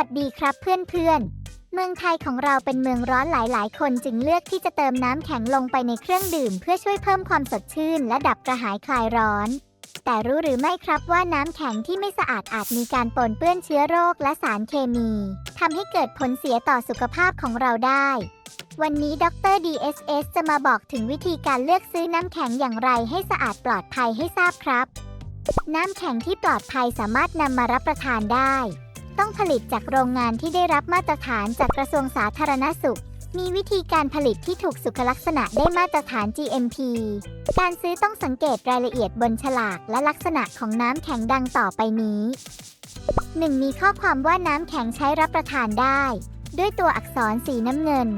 ัสดีครับเพื่อนๆ เมืองไทยของเราเป็นเมืองร้อนหลายๆ คนจึงเลือกที่จะเติมน้ำแข็งลงไปในเครื่องดื่ม เพื่อช่วยเพิ่มความสดชื่น และดับกระหายคลายร้อน แต่รู้หรือไม่ครับว่าน้ำแข็งที่ไม่สะอาดอาจมีการปนเปื้อนเชื้อโรคและสารเคมีทำให้เกิดผลเสียต่อสุขภาพของเราได้ วันนี้ดร DSS จะมาบอกถึงวิธีการเลือกซื้อน้ำแข็งอย่างไรให้สะอาดปลอดภัยให้ทราบครับ น้ำแข็งที่ปลอดภัยสามารถนำมารับประทานได้ ต้องผลิตจากโรงงานที่ได้รับมาตรฐานจากกระทรวงสาธารณสุข มีวิธีการผลิตที่ถูกสุขลักษณะได้มาตรฐาน GMP การซื้อต้องสังเกตรายละเอียดบนฉลากและลักษณะของน้ำแข็งดังต่อไปนี้ 1. มีข้อความว่าน้ำแข็งใช้รับประทานได้ ด้วยตัวอักษรสีน้ำเงิน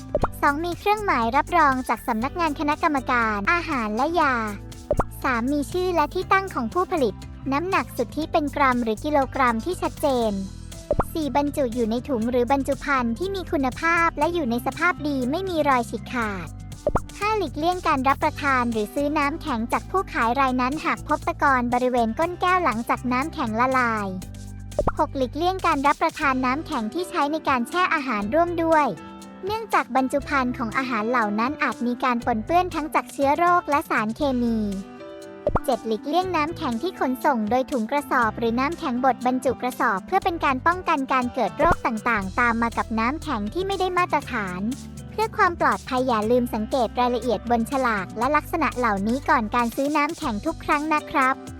2. มีเครื่องหมายรับรองจากสำนักงานคณะกรรมการ อาหารและยา 3. มีชื่อและที่ตั้งของผู้ผลิต น้ำหนักสุทธิเป็นกรัมหรือกิโลกรัมที่ชัดเจน 4. บรรจุอยู่ในถุงหรือบรรจุภัณฑ์ที่มีคุณภาพและอยู่ในสภาพดีไม่มีรอยฉีกขาด 5. หลีกเลี่ยงการรับประทานหรือซื้อน้ำแข็งจากผู้ขายรายนั้นหากพบตะกอนบริเวณก้นแก้วหลังจากน้ำแข็งละลาย 6. หลีกเลี่ยงการรับประทานน้ำแข็งที่ใช้ในการแช่อาหารร่วมด้วย เนื่องจากบรรจุภัณฑ์ของอาหารเหล่านั้นอาจมีการปนเปื้อนทั้งจากเชื้อโรคและสารเคมี 7. หลีกเลี่ยงน้ำแข็งที่ขนส่งโดยถุงกระสอบ หรือน้ำแข็งบดบรรจุกระสอบ เพื่อเป็นการป้องกันการเกิดโรคต่างๆ ตามมากับน้ำแข็งที่ไม่ได้มาตรฐาน เพื่อความปลอดภัยอย่าลืมสังเกตรายละเอียดบนฉลาก และลักษณะเหล่านี้ก่อนการซื้อน้ำแข็งทุกครั้งนะครับ